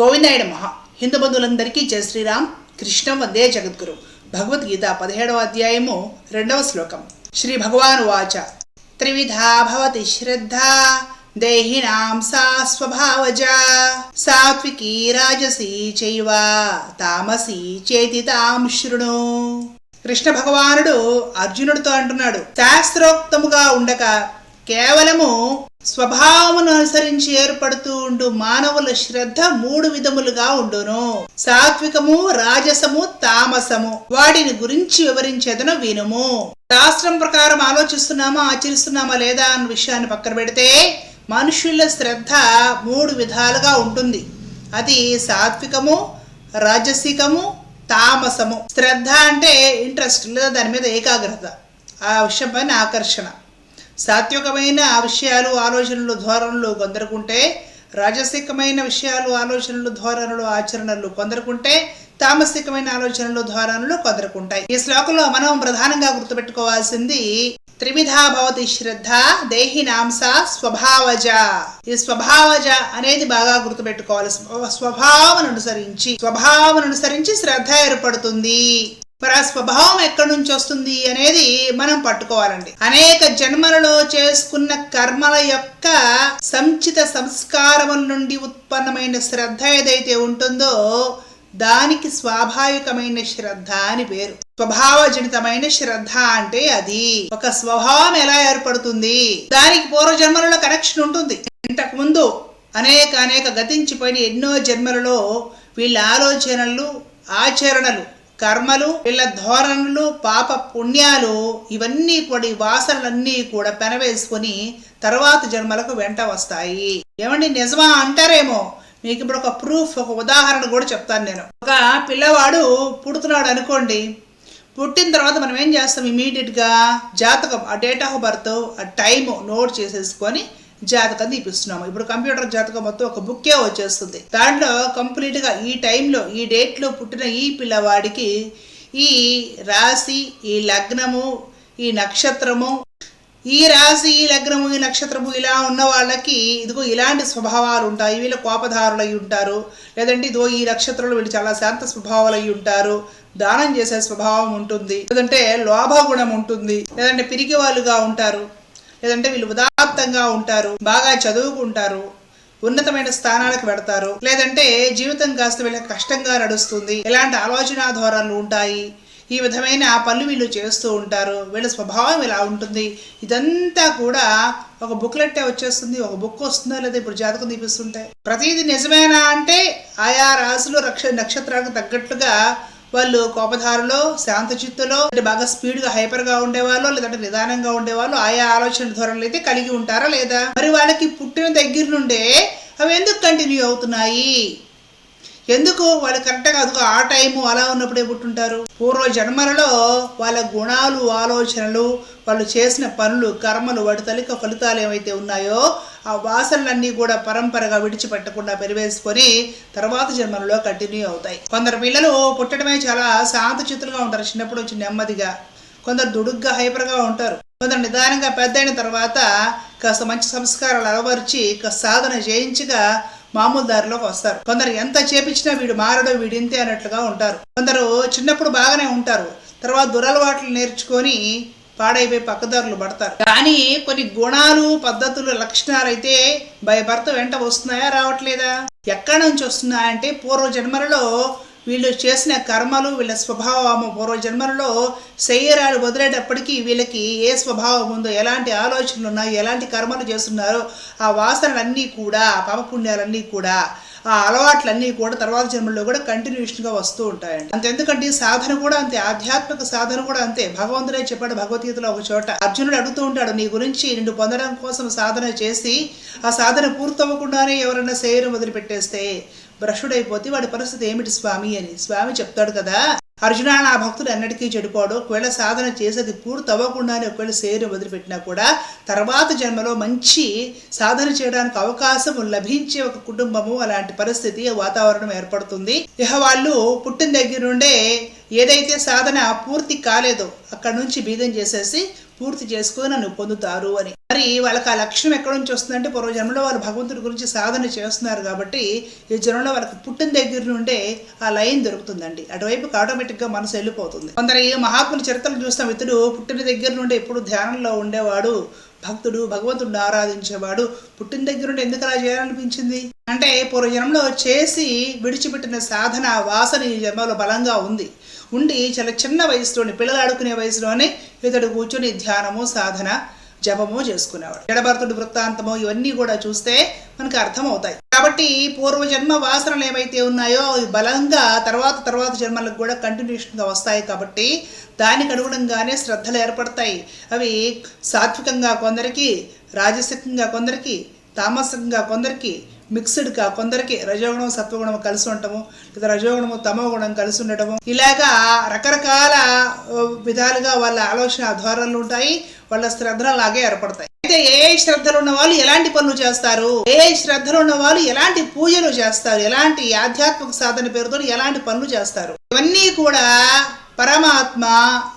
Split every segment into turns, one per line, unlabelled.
గోవిందాయుడు మహా. హిందూ బంధువులందరికీ జయ శ్రీరామ్. కృష్ణం వందే జగద్గురు. భగవద్గీత పదిహేడవ అధ్యాయము రెండవ శ్లోకం. శ్రీ భగవాను వాచ. త్రివిధా భవతి శ్రద్ధ. దేహినాం సా స్వభావజ. సాత్వికీ రాజసీ చైవ. తామసీ చేతి తాం శృణు. కృష్ణ భగవానుడు అర్జునుడితో అంటున్నాడు. శాస్త్రోక్తముగా ఉండక కేవలము స్వభావమును అనుసరించి ఏర్పడుతూ ఉండు మానవుల శ్రద్ధ మూడు విధములుగా ఉండును. సాత్వికము రాజసము తామసము. వాటిని గురించి వివరించేదను వినుము. శాస్త్రం ప్రకారం ఆలోచిస్తున్నామా ఆచరిస్తున్నామా లేదా అన్న విషయాన్ని పక్కన పెడితే మనుషుల శ్రద్ధ మూడు విధాలుగా ఉంటుంది. అది సాత్వికము రాజసికము తామసము. శ్రద్ధ అంటే ఇంట్రెస్ట్ లేదా దాని మీద ఏకాగ్రత. ఆ విషయం పైన ఆకర్షణ. సాత్వికమైన విషయాలు ఆలోచనలు ధోరణులు కొందరుకుంటే రాజసికమైన విషయాలు ఆలోచనలు ధోరణులు ఆచరణలు కొందరుకుంటే తామసికమైన ఆలోచనలు ధోరణులు కొందరుకుంటాయి. ఈ శ్లోకంలో మనం ప్రధానంగా గుర్తుపెట్టుకోవాల్సింది త్రివిధా భవతి శ్రద్ధ దేహినాంస స్వభావజ. ఈ స్వభావజ అనేది బాగా గుర్తుపెట్టుకోవాలి. స్వభావం అనుసరించి స్వభావం అనుసరించి శ్రద్ధ ఏర్పడుతుంది. మరి ఆ స్వభావం ఎక్కడి నుంచి వస్తుంది అనేది మనం పట్టుకోవాలండి. అనేక జన్మలలో చేసుకున్న కర్మల యొక్క సంచిత సంస్కారం నుండి ఉత్పన్నమైన శ్రద్ధ ఏదైతే ఉంటుందో దానికి స్వాభావికమైన శ్రద్ధ అని పేరు. స్వభావజనితమైన శ్రద్ధ అంటే అది. ఒక స్వభావం ఎలా ఏర్పడుతుంది? దానికి పూర్వజన్మలలో కనెక్షన్ ఉంటుంది. ఇంతకు ముందు అనేక అనేక గతించిపోయిన ఎన్నో జన్మలలో వీళ్ళ ఆలోచనలు ఆచరణలు కర్మలు వీళ్ళ ధోరణులు పాప పుణ్యాలు ఇవన్నీ కూడా ఈ వాసనలన్నీ కూడా పెనవేసుకొని తర్వాత జన్మలకు వెంట వస్తాయి. ఏమండి నిజమా అంటారేమో? మీకు ఇప్పుడు ఒక ప్రూఫ్ ఒక ఉదాహరణ కూడా చెప్తాను నేను. ఒక పిల్లవాడు పుడుతున్నాడు అనుకోండి. పుట్టిన తర్వాత మనం ఏం చేస్తాం ఇమీడియట్గా జాతకం ఆ డేట్ ఆఫ్ బర్త్ ఆ టైము నోట్ చేసేసుకొని జాతకం తీపిస్తున్నాము. ఇప్పుడు కంప్యూటర్ జాతకం మొత్తం ఒక బుక్కే వచ్చేస్తుంది. దాంట్లో కంప్లీట్గా ఈ టైంలో ఈ డేట్లో పుట్టిన ఈ పిల్లవాడికి ఈ రాశి ఈ లగ్నము ఈ నక్షత్రము ఈ రాశి ఈ లగ్నము ఈ నక్షత్రము ఇలా ఉన్న వాళ్ళకి ఇదిగో ఇలాంటి స్వభావాలు ఉంటాయి. వీళ్ళు కోపధారులు అయి ఉంటారు. లేదంటే ఇదిగో ఈ నక్షత్రంలో వీళ్ళు చాలా శాంత స్వభావాలు అయి ఉంటారు. దానం చేసే స్వభావం ఉంటుంది. లేదంటే లోభ గుణం ఉంటుంది. లేదంటే పిరికి వాళ్ళుగా ఉంటారు. లేదంటే వీళ్ళు ఉదా ప్రశాంతంగా ఉంటారు బాగా చదువుకుంటారు ఉన్నతమైన స్థానాలకు పెడతారు లేదంటే జీవితం కాస్త వీళ్ళకి కష్టంగా నడుస్తుంది. ఎలాంటి ఆలోచన ధోరణులు ఉంటాయి? ఈ విధమైన పనులు వీళ్ళు చేస్తూ ఉంటారు. వీళ్ళ స్వభావం ఇలా ఉంటుంది. ఇదంతా కూడా ఒక బుక్లెట్టే వచ్చేస్తుంది. ఒక బుక్ వస్తుందా లేదా ఇప్పుడు జాతకం తీపిస్తుంటే. ప్రతిదీ నిజమేనా అంటే ఆయా రాశులు రక్ష నక్షత్రాలకు తగ్గట్లుగా వాళ్ళు కోపధారలో శాంతచిత్తులో బాగా స్పీడ్గా హైపర్గా ఉండేవాళ్ళు లేదంటే నిదానంగా ఉండేవాళ్ళు ఆయా ఆలోచన ధోరణులు అయితే కలిగి ఉంటారా లేదా? మరి వాళ్ళకి పుట్టిన దగ్గర నుండే అవి ఎందుకు కంటిన్యూ అవుతున్నాయి? ఎందుకు? వాళ్ళు కరెక్ట్గా అదిగో ఆ టైము అలా ఉన్నప్పుడే పుట్టుంటారు. పూర్వ జన్మలలో వాళ్ళ గుణాలు ఆలోచనలు వాళ్ళు చేసిన పనులు కర్మలు వాటి తలిక ఫలితాలు ఏమైతే ఉన్నాయో ఆ వాసనలన్నీ కూడా పరంపరగా విడిచిపెట్టకుండా పెరివేసుకొని తర్వాత జన్మలలో కంటిన్యూ అవుతాయి. కొందరు పిల్లలు పుట్టడమే చాలా శాంతచిత్తులుగా ఉంటారు చిన్నప్పుడు వచ్చి నెమ్మదిగా. కొందరు దుడుగ్గా హైపర్గా ఉంటారు. కొందరు నిదానంగా పెద్దయిన తర్వాత కాస్త మంచి సంస్కారాలు అలవరిచి కాస్త సాధన చేయించగా మామూలు దారిలోకి వస్తారు. కొందరు ఎంత చేపించినా వీడు మారడు వీడు ఇంతే అన్నట్లుగా ఉంటారు. కొందరు చిన్నప్పుడు బాగానే ఉంటారు. తర్వాత దురలవాట్లు నేర్చుకొని పాడైపోయి పక్కదారులు పడతారు. కానీ కొన్ని గుణాలు పద్ధతులు లక్షణాలు అయితే భయభర్త వెంట వస్తున్నాయా రావట్లేదా? ఎక్కడి నుంచి వస్తున్నాయంటే పూర్వ జన్మలలో వీళ్ళు చేసిన కర్మలు వీళ్ళ స్వభావము పూర్వజన్మలలో శరీరాలు వదిలేటప్పటికీ వీళ్ళకి ఏ స్వభావం ఉందో ఎలాంటి ఆలోచనలు ఉన్నాయో ఎలాంటి కర్మలు చేస్తున్నారో ఆ వాసనలన్నీ కూడా ఆ పాపపుణ్యాలన్నీ కూడా ఆ అలవాట్లన్నీ కూడా తర్వాత జన్మల్లో కూడా కంటిన్యూషన్గా వస్తూ ఉంటాయండి. అంత ఎందుకంటే సాధన కూడా అంతే ఆధ్యాత్మిక సాధన కూడా అంతే. భగవంతుడే చెప్పాడు భగవద్గీతలో ఒక చోట అర్జునుడు అడుగుతూ ఉంటాడు నీ గురించి నిన్ను పొందడం కోసం సాధన చేసి ఆ సాధన పూర్తవ్వకుండానే ఎవరైనా శరీరం వదిలిపెట్టేస్తే భ్రష్టుడైపోతే వాడి పరిస్థితి ఏమిటి స్వామి అని. స్వామి చెప్తాడు కదా అర్జున నా భక్తుడు ఎన్నటికీ చెడిపోడు. ఒకవేళ సాధన చేసేది పూర్తి అవ్వకుండానే ఒకవేళ శరీరం వదిలిపెట్టినా కూడా తర్వాత జన్మలో మంచి సాధన చేయడానికి అవకాశం లభించే ఒక కుటుంబము అలాంటి పరిస్థితి వాతావరణం ఏర్పడుతుంది. ఇహ వాళ్ళు పుట్టిన దగ్గర నుండే ఏదైతే సాధన పూర్తి కాలేదో అక్కడ నుంచి బీదం చేసేసి పూర్తి చేసుకుని నన్ను పొందుతారు అని. మరి వాళ్ళకి ఆ లక్ష్యం ఎక్కడి నుంచి వస్తుందంటే పూర్వజన్మలో వాళ్ళు భగవంతుడి గురించి సాధన చేస్తున్నారు కాబట్టి ఈ జన్మలో వాళ్ళకి పుట్టిన దగ్గర నుండే ఆ లైన్ దొరుకుతుందండి. అటువైపుకి ఆటోమేటిక్గా మనసు వెళ్ళిపోతుంది. కొందరు ఈ మహాత్ముల చరిత్రలు చూస్తాం. ఇతడు పుట్టిన దగ్గర నుండి ఎప్పుడు ధ్యానంలో ఉండేవాడు. భక్తుడు భగవంతుడిని ఆరాధించేవాడు. పుట్టిన దగ్గర నుండి ఎందుకు అలా చేయాలనిపించింది? అంటే పూర్వజన్మలో చేసి విడిచిపెట్టిన సాధన వాసన ఈ జన్మలో బలంగా ఉంది. ఉండి చాలా చిన్న వయసులోని పిల్లలు ఆడుకునే వయసులోనే ఇతడు కూర్చొని ధ్యానము సాధన జపము చేసుకునేవాడు. ఎడభరతుడి వృత్తాంతము ఇవన్నీ కూడా చూస్తే మనకు అర్థమవుతాయి. కాబట్టి పూర్వజన్మ వాసనలు ఏవైతే ఉన్నాయో అవి బలంగా తర్వాత తర్వాత జన్మలకు కూడా కంటిన్యూషన్గా వస్తాయి కాబట్టి దానికి అనుగుణంగానే శ్రద్ధలు ఏర్పడతాయి. అవి సాత్వికంగా కొందరికి రాజసికంగా కొందరికి తామసికంగా కొందరికి మిక్స్డ్గా కొందరికి రజోగుణం సత్వగుణం కలిసి ఉండటము లేదా రజోగుణము తమోగుణం కలిసి ఉండటము. ఇలాగా రకరకాల విధాలుగా వాళ్ళ ఆలోచన ధోరణులు ఉంటాయి వాళ్ళ శ్రద్ధలు అలాగే ఏర్పడతాయి. అయితే ఏ శ్రద్ధలు ఉన్న వాళ్ళు ఎలాంటి పనులు చేస్తారు? ఏ శ్రద్ధలు ఉన్న వాళ్ళు ఎలాంటి పూజలు చేస్తారు? ఎలాంటి ఆధ్యాత్మిక సాధన పేరుతో ఎలాంటి పనులు చేస్తారు? ఇవన్నీ కూడా పరమాత్మ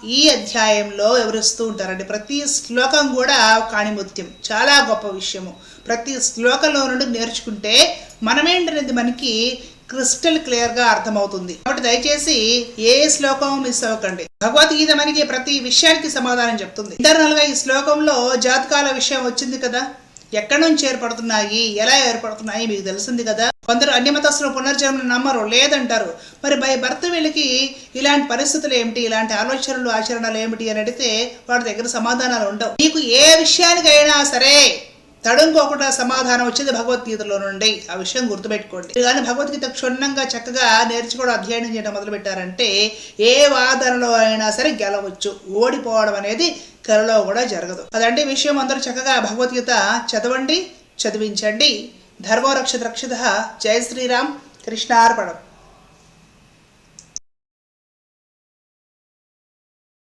ఈ అధ్యాయంలో వివరిస్తూ ఉంటారండి. ప్రతి శ్లోకం కూడా కాణిముత్యం. చాలా గొప్ప విషయము. ప్రతి శ్లోకంలో నుండి నేర్చుకుంటే మనమేంటనేది మనకి క్రిస్టల్ క్లియర్గా అర్థమవుతుంది. కాబట్టి దయచేసి ఏ శ్లోకం మిస్ అవ్వకండి. భగవద్గీత మనకి ప్రతి విషయానికి సమాధానం చెప్తుంది. ఇంటర్నల్గా ఈ శ్లోకంలో జాతకాల విషయం వచ్చింది కదా? ఎక్కడి నుంచి ఏర్పడుతున్నాయి? ఎలా ఏర్పడుతున్నాయి? మీకు తెలిసింది కదా? కొందరు అన్యమతస్తులు పునర్జన్మను నమ్మరు లేదంటారు. మరి బై భర్త వీళ్ళకి ఇలాంటి పరిస్థితులు ఏమిటి? ఇలాంటి ఆలోచనలు ఆచరణలు ఏమిటి అని అడిగితే వాడి దగ్గర సమాధానాలు ఉండవు. నీకు ఏ విషయానికైనా సరే తడుంకోకుండా సమాధానం వచ్చేది భగవద్గీతలో నుండి. ఆ విషయం గుర్తుపెట్టుకోండి. కానీ భగవద్గీత క్షుణ్ణంగా చక్కగా నేర్చుకోవడం అధ్యయనం చేయడం మొదలు పెట్టారంటే ఏ వాదనలో అయినా సరే గెలవచ్చు. ఓడిపోవడం అనేది కలలో కూడా జరగదు. అదంటే విషయం. అందరూ చక్కగా భగవద్గీత చదవండి చదివించండి. ధర్మో రక్షిత. రక్షిత జయ శ్రీరామ్. కృష్ణార్పణం.